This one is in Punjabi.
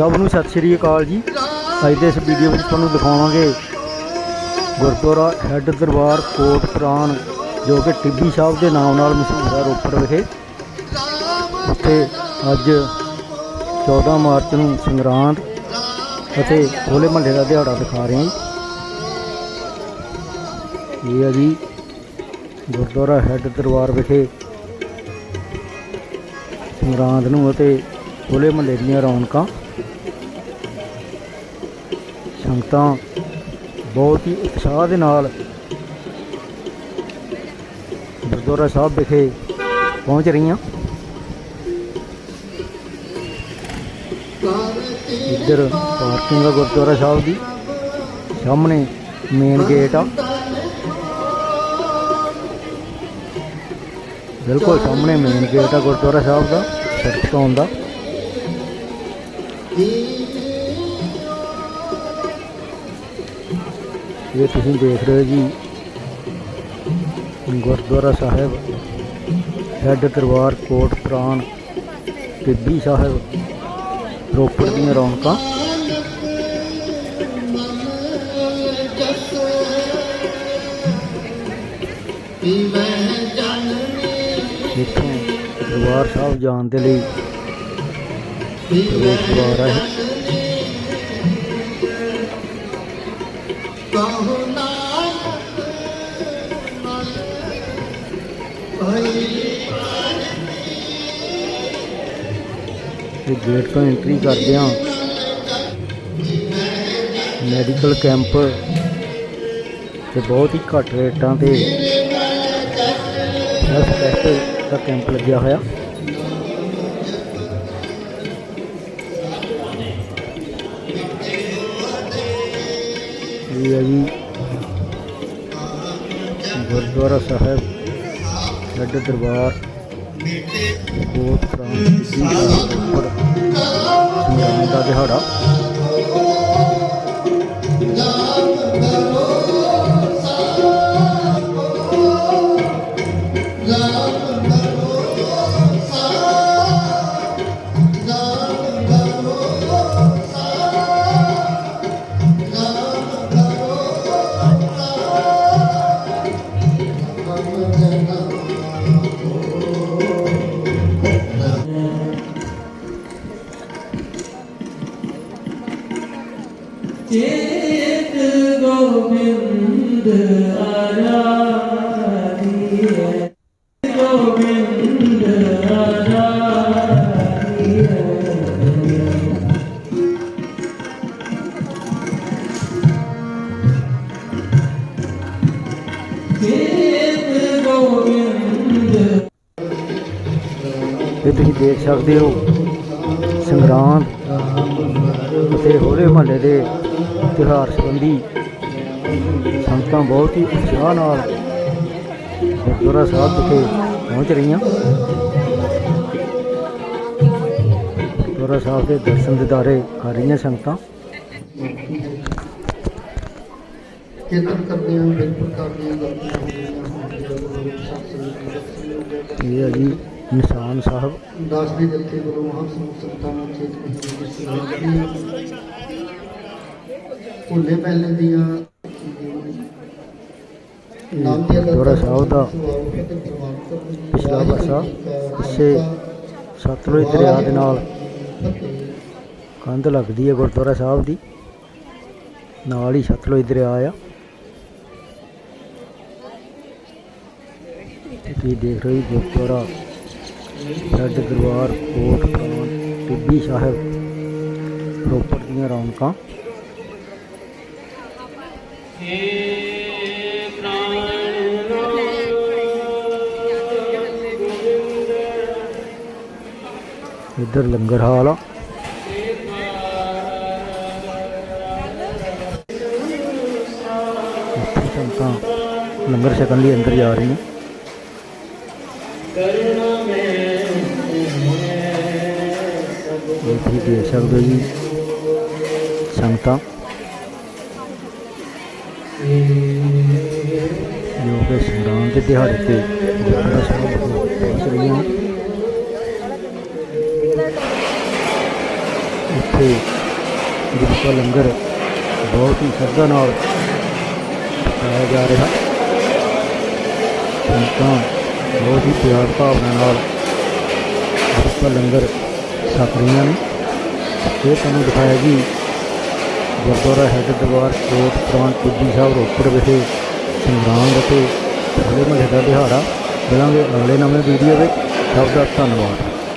ਸਭ ਨੂੰ ਸਤਿ ਸ਼੍ਰੀ ਅਕਾਲ ਜੀ। ਅੱਜ ਦੇ ਇਸ ਵੀਡੀਓ ਵਿੱਚ ਤੁਹਾਨੂੰ ਦਿਖਾਵਾਂਗੇ ਗੁਰਦੁਆਰਾ ਹੈੱਡ ਦਰਬਾਰ ਕੋਟ ਪ੍ਰਾਨ ਜੋ ਕਿ ਟਿੱਬੀ ਸਾਹਿਬ ਦੇ ਨਾਮ ਨਾਲ ਮਸ਼ਹੂਰ ਹੈ ਰੋਪੜ ਵਿਖੇ। ਉੱਥੇ ਅੱਜ 14 ਮਾਰਚ ਨੂੰ ਸੰਗਰਾਂਦ ਅਤੇ ਹੋਲੇ ਮਹੱਲੇ ਦਾ ਦਿਹਾੜਾ ਦਿਖਾ ਰਹੇ ਹਾਂ। ਇਹ ਹੈ ਜੀ ਗੁਰਦੁਆਰਾ ਹੈੱਡ ਦਰਬਾਰ ਵਿਖੇ ਸੰਗਰਾਂਦ ਨੂੰ ਅਤੇ ਹੋਲੇ ਮਹੱਲੇ ਦੀਆਂ ਰੌਣਕਾਂ। ਸੰਗਤਾਂ ਬਹੁਤ ਹੀ ਉਤਸ਼ਾਹ ਦੇ ਨਾਲ ਗੁਰਦੁਆਰਾ ਸਾਹਿਬ ਵਿਖੇ ਪਹੁੰਚ ਰਹੀਆਂ। ਇੱਧਰ ਪਾਰਕਿੰਗ ਆ ਗੁਰਦੁਆਰਾ ਸਾਹਿਬ ਦੀ। ਸਾਹਮਣੇ ਮੇਨ ਗੇਟ ਆ। ਬਿਲਕੁਲ ਸਾਹਮਣੇ ਮੇਨ ਗੇਟ ਆ ਗੁਰਦੁਆਰਾ ਸਾਹਿਬ ਦਾ ਸੜਕ ਤੋਂ ਇਹ ਤੁਸੀਂ ਦੇਖ ਰਹੇ ਜੀ। ਗੁਰਦੁਆਰਾ ਸਾਹਿਬ, ਹੈੱਡ ਦਰਬਾਰ ਕੋਟ ਪ੍ਰਾਨ ਟਿੱਬੀ ਸਾਹਿਬ, ਰੋਪੜ ਦੀਆਂ ਰੌਣਕਾਂ। ਇੱਥੋਂ ਦਰਬਾਰ ਸਾਹਿਬ ਜਾਣ ਦੇ ਲਈ ਪ੍ਰਵੇਸ਼ ਦੁਆਰ ਹੈ। ਇਹ ਗੇਟ ਤੋਂ ਐਂਟਰੀ ਕਰਦੇ ਹਾਂ। ਮੈਡੀਕਲ ਕੈਂਪ ਤੇ ਬਹੁਤ ਹੀ ਘੱਟ ਰੇਟਾਂ ਤੇ ਹੈਲਥ ਦਾ ਕੈਂਪ ਲੱਗਿਆ ਹੋਇਆ। ਇਹ ਹੈ ਜੀ ਗੁਰਦੁਆਰਾ ਸਾਹਿਬ ਹੈੱਡ ਦਰਬਾਰ ਕੋਟ ਪ੍ਰਾਂਤ ਦੀ ਉੱਪਰ ਸੰਗਰਾਮ ਦਾ ਦਿਹਾੜਾ ਗੋਬਿੰਦ ਆਰਾਧੀਏ ਗੋਬਿੰਦ ਚੇਤ ਗੋਬਿੰਦ ਇਹ ਤੁਸੀਂ ਦੇਖ ਸਕਦੇ ਹੋ ਸੰਗਰਾਂਦ ਅਤੇ ਹੋਲੇ ਮਹੱਲੇ ਦੇ ਤਿਉਹਾਰ ਸੰਬੰਧੀ ਸੰਗਤਾਂ ਬਹੁਤ ਹੀ ਉਤਸ਼ਾਹ ਨਾਲ ਗੁਰਦੁਆਰਾ ਸਾਹਿਬ ਵਿਖੇ ਪਹੁੰਚ ਰਹੀਆਂ। ਗੁਰਦੁਆਰਾ ਸਾਹਿਬ ਦੇ ਦਰਸ਼ਨ ਦਿਦਾਰੇ ਕਰ ਰਹੀਆਂ ਸੰਗਤਾਂ। ਕੀਰਤਨ ਕਰਦੇ ਹਾਂ ਕਈ ਪ੍ਰਕਾਰ ਦੀਆਂ ਗਲਤੀਆਂ ਹੁੰਦੀਆਂ ਸਤਿ ਇਹ ਹੈ ਜੀ ਨਿਸ਼ਾਨ ਸਾਹਿਬ। ਦਾਸ ਦੀ ਜਲਤੀ ਗੁਰੂ ਮਹਾਂਸਮੂਹ ਸੰਤਾਂ ਨੂੰ ਚੇਤ ਨਹੀਂ ਭੁੱਲੇ ਪਹਿਲੇ ਦੀਆਂ ਗੁਰਦੁਆਰਾ ਸਾਹਿਬ ਦਾ ਪਿਛਲਾ ਪਾਸਾ ਪਿੱਛੇ ਸਤਲੁਜ ਦਰਿਆ ਦੇ ਨਾਲ ਕੰਧ ਲੱਗਦੀ ਹੈ ਗੁਰਦੁਆਰਾ ਸਾਹਿਬ ਦੀ। ਨਾਲ ਹੀ ਸਤਲੁਜ ਦਰਿਆ ਆ। ਤੁਸੀਂ ਦੇਖ ਰਹੇ ਹੋ ਗੁਰਦੁਆਰਾ ਹੈੱਡ ਦਰਬਾਰ ਕੋਟ ਪ੍ਰਾਣ ਟਿੱਬੀ ਸਾਹਿਬ ਰੋਪੜ ਦੀਆਂ ਰੌਣਕਾਂ। ਇੱਧਰ ਲੰਗਰ ਹਾਲ ਆ। ਇੱਥੇ ਸੰਗਤਾਂ ਲੰਗਰ ਛਕਣ ਲਈ ਅੰਦਰ ਜਾ ਰਹੀਆਂ ਇਹ ਤੁਸੀਂ ਦੇਖ ਸਕਦੇ ਹੋ ਜੀ ਸੰਗਤਾਂ। ਜੋ ਕਿ ਸੰਗਰਾਂਦ ਦੇ ਦਿਹਾੜੇ ਤੇ ਗੁਰਦੁਆਰਾ ਸਾਹਿਬ ਵਿਖੇ ਪਹੁੰਚ ਰਹੀਆਂ ਹਨ ਇੱਥੇ ਗੁਰੂ ਦਾ ਲੰਗਰ ਬਹੁਤ ਹੀ ਸ਼ਰਧਾ ਨਾਲ ਪਕਾਇਆ ਜਾ ਰਿਹਾ ਸੰਤਾਂ ਬਹੁਤ ਹੀ ਪਿਆਰ ਭਾਵਨਾ ਨਾਲ ਗੁਰੂ ਦਾ ਲੰਗਰ ਛਕ ਰਹੀਆਂ ਨੇ ਇਹ ਤੁਹਾਨੂੰ ਦਿਖਾਇਆ ਜੀ ਗੁਰਦੁਆਰਾ ਹੈੱਡ ਦਰਬਾਰ ਕੋਟ ਪ੍ਰਾਣ ਕੁੱਜੀ ਸਾਹਿਬ ਰੋਪੜ ਵਿਖੇ ਸੰਗਰਾਂਦ ਅਤੇ ਹੋਲੇ ਮਹੱਲੇ ਦਾ ਦਿਹਾੜਾ ਮਿਲਾਂਗੇ। ਅਗਲੇ ਨਵੇਂ ਵੀਡੀਓ ਵਿੱਚ। ਸਭ ਦਾ ਧੰਨਵਾਦ।